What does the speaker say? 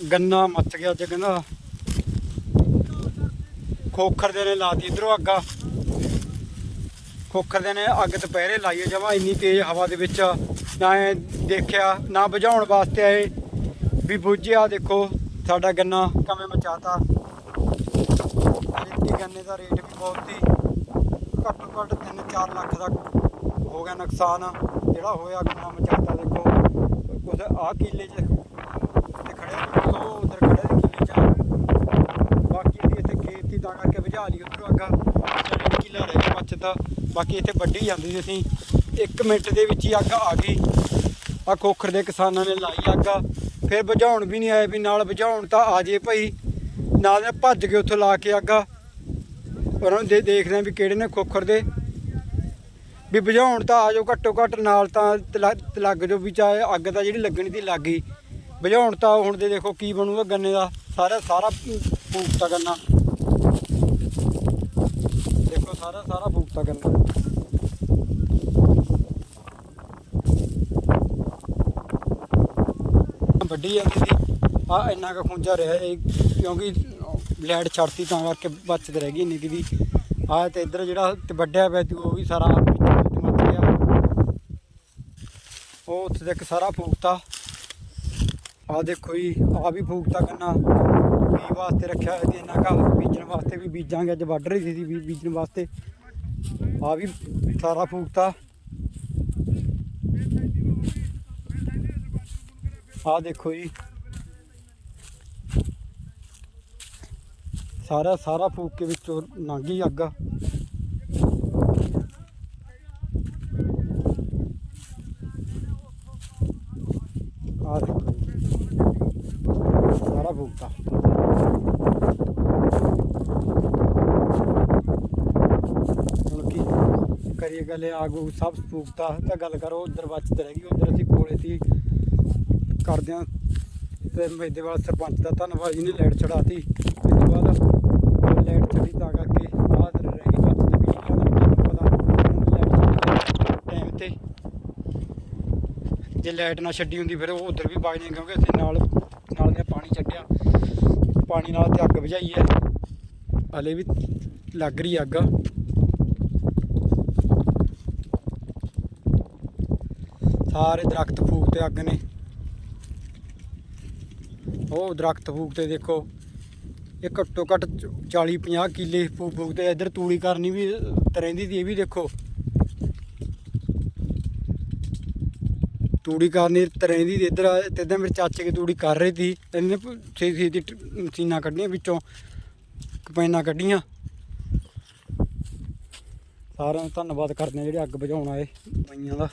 ਗੰਨਾ ਮੱਚ ਗਿਆ ਅੱਜ ਕਹਿੰਦਾ ਖੋਖਰ ਦੇ ਨੇ ਲਾਤੀ ਇਧਰੋਂ ਅੱਗਾ। ਖੋਖਰ ਦੇ ਨੇ ਅੱਗ ਦੁਪਹਿਰੇ ਲਾਈ ਜਮਾ ਇੰਨੀ ਤੇਜ਼ ਹਵਾ ਦੇ ਵਿੱਚ। ਨਾ ਇਹ ਦੇਖਿਆ, ਨਾ ਬੁਝਾਉਣ ਵਾਸਤੇ ਆਏ। ਵੀ ਬੁੱਝਿਆ, ਦੇਖੋ, ਸਾਡਾ ਗੰਨਾ ਕਵੇਂ ਮਚਾਤਾ। ਰਿੱਤੀ ਗੰਨੇ ਦਾ ਰੇਟ ਵੀ ਬਹੁਤ ਹੀ ਘੱਟੋ ਘੱਟ 3-4 ਲੱਖ ਦਾ ਹੋ ਗਿਆ ਨੁਕਸਾਨ। ਜਿਹੜਾ ਹੋਇਆ, ਗੰਨਾ ਮਚਾਤਾ, ਦੇਖੋ। ਕੁਝ ਆ ਕਿੱਲੇ 'ਚ ਉਹ ਉਧਰ ਖੜੇ ਕਿੱਲੇ 'ਚ ਬਾਕੀ ਦੀ ਇੱਥੇ ਖੇਤ ਦੀ ਕਰਕੇ ਬੁਝਾ ਲਈ ਉਧਰੋਂ ਅੱਗਾ। ਡੇਢ ਕਿੱਲਾ ਰਹਿ ਗਿਆ ਬਚਦਾ ਬਾਕੀ ਇੱਥੇ ਵੱਢੀ ਜਾਂਦੀ ਸੀ ਅਸੀਂ। 1 ਮਿੰਟ ਦੇ ਵਿੱਚ ਹੀ ਅੱਗ ਆ ਗਈ। ਆ ਖੋਖਰ ਦੇ ਕਿਸਾਨਾਂ ਨੇ ਲਾਈ ਅੱਗ। ਫਿਰ ਬੁਝਾਉਣ ਵੀ ਨਹੀਂ ਆਏ ਵੀ ਨਾਲ ਬੁਝਾਉਣ ਤਾਂ ਆ ਜੇ ਭਾਈ। ਨਾਲ ਨੇ ਭੱਜ ਕੇ ਉੱਥੋਂ ਲਾ ਕੇ ਅੱਗਾ। ਉਹਨਾਂ ਨੂੰ ਦੇ ਦੇਖਦੇ ਆ ਵੀ ਕਿਹੜੇ ਨੇ ਖੋਖਰ ਦੇ। ਵੀ ਬੁਝਾਉਣ ਤਾਂ ਆ ਜਾਓ, ਘੱਟੋ ਘੱਟ ਨਾਲ ਤਾਂ ਲੱਗ ਜਾਓ ਵੀ ਚਾਹੇ ਅੱਗ ਤਾਂ ਜਿਹੜੀ ਲੱਗਣੀ ਦੀ ਲੱਗ ਗਈ। ਵਜਾਉਣ ਤਾਂ ਹੁਣ ਦੇ ਦੇਖੋ ਕੀ ਬਣੂਗਾ ਗੰਨੇ ਦਾ, ਸਾਰਾ ਸਾਰਾ ਫੂਕਤਾ ਗੰਨਾ। ਦੇਖੋ ਸਾਰਾ ਸਾਰਾ ਫੂਕਤਾ ਗੰਨਾ। ਵੱਡੀ ਜਾਂਦੀ ਸੀ ਆ ਇੰਨਾ ਕੁ ਖੁੰਝਾ ਰਿਹਾ ਇਹ, ਕਿਉਂਕਿ ਲਾਈਟ ਛੱਡਤੀ ਤਾਂ ਕਰਕੇ ਬਚਤ ਰਹਿ ਗਈ ਇੰਨੀ ਕੁ ਦੀ ਆ ਤੇ ਇੱਧਰ ਜਿਹੜਾ ਤੇ ਵੱਡਿਆ ਪਿਆ ਸੀ, ਉਹ ਵੀ ਸਾਰਾ ਮੱਚ ਗਿਆ। ਉਹ ਉੱਥੇ ਤੱਕ ਸਾਰਾ ਫੂਕਤਾ। ਆ ਦੇਖੋ ਜੀ ਆ ਵੀ ਫੂਕਤਾ ਕੰਨਾ। ਬੀ ਵਾਸਤੇ ਰੱਖਿਆ ਹੋਇਆ ਸੀ ਇਹਨਾਂ ਕਾ ਬੀਜਣ ਵਾਸਤੇ ਵੀ ਬੀਜਾਂਗੇ, ਅੱਜ ਵੱਢ ਰਹੀ ਸੀ ਬੀਜਣ ਵਾਸਤੇ। ਆ ਵੀ ਸਾਰਾ ਫੂਕਤਾ। ਆ ਦੇਖੋ ਜੀ। ਸਾਰਾ ਸਾਰਾ ਫੂਕ ਕੇ ਵਿੱਚੋਂ ਲੰਘੀ ਅੱਗ। ਆ ਦੇਖੋ। ਸਾਰਾ ਹੁਣ ਕੀ ਕਰੀਏ, ਗੱਲ ਆਗੂ ਸਭ ਫੂਕਤਾ ਤਾਂ ਗੱਲ ਕਰੋ, ਉਧਰ ਬਚਤ ਰਹਿ ਗਈ, ਉਧਰ ਅਸੀਂ ਕੋਲੇ ਸੀ, ਕਰਦੇ ਹਾਂ। ਤੇ ਮੇਦੇਵਾਲ ਸਰਪੰਚ ਦਾ ਧੰਨਵਾਦ ਜੀ ਨੇ ਲਾਈਟ ਚੜਾਤੀ ਇਸ ਤੋਂ ਬਾਅਦ ਲਾਈਟ ਚੜੀ ਤਾਂ ਕਰਕੇ ਬਾਅਦ ਰਹਿ ਗਈ ਬਚਤ ਵੀ। ਤੁਹਾਨੂੰ ਪਤਾ ਲਾਈਟ ਟਾਈਮ ਤੇ। ਜੇ ਲਾਈਟ ਨਾ ਛੱਡੀ ਹੁੰਦੀ, ਫਿਰ ਉਹ ਉਧਰ ਵੀ ਵਜਨੇ ਕਿਉਂਕਿ ਅਸੀਂ ਨਾਲ ਨਾਲ ਪਾਣੀ ਛੱਡਿਆ ਪਾਣੀ ਨਾਲ ਤੇ ਅੱਗ ਬੁਝਾਈ ਹੈ। ਹਲੇ ਵੀ ਲੱਗ ਰਹੀ ਅੱਗ। ਸਾਰੇ ਦਰਖਤ ਫੂਕ ਤੇ ਅੱਗ ਨੇ। ਉਹ ਦਰਖਤ ਫੂਕ ਤੇ ਦੇਖੋ, ਇਹ ਘੱਟੋ ਘੱਟ 40 50 ਕਿੱਲੇ ਫੂਕ ਫੂਕ ਤੇ ਇੱਧਰ ਤੂੜੀ ਕਰਨੀ ਵੀ ਰਹਿੰਦੀ ਦੀ ਇਹ ਵੀ ਦੇਖੋ। ਤੂੜੀ ਕਰਨੀ ਤਰੇਂਦੀ ਦੀ ਇੱਧਰ ਤੇ ਇੱਧਰ ਮੇਰੇ ਚਾਚੇ ਕੀ ਤੂੜੀ ਕਰ ਰਹੀ ਸੀ। ਇਹਨੇ ਛੇ ਛੇ ਦੀ ਟ- ਮਸ਼ੀਨਾਂ ਕੱਢੀਆਂ ਵਿੱਚੋਂ, ਕਪੈਨਾਂ ਕੱਢੀਆਂ। ਸਾਰਿਆਂ ਦਾ ਧੰਨਵਾਦ ਕਰਦੇ ਹਾਂ ਜਿਹੜੇ ਅੱਗ ਬੁਝਾਉਣ ਆਏ ਬਾਈਆਂ ਦਾ।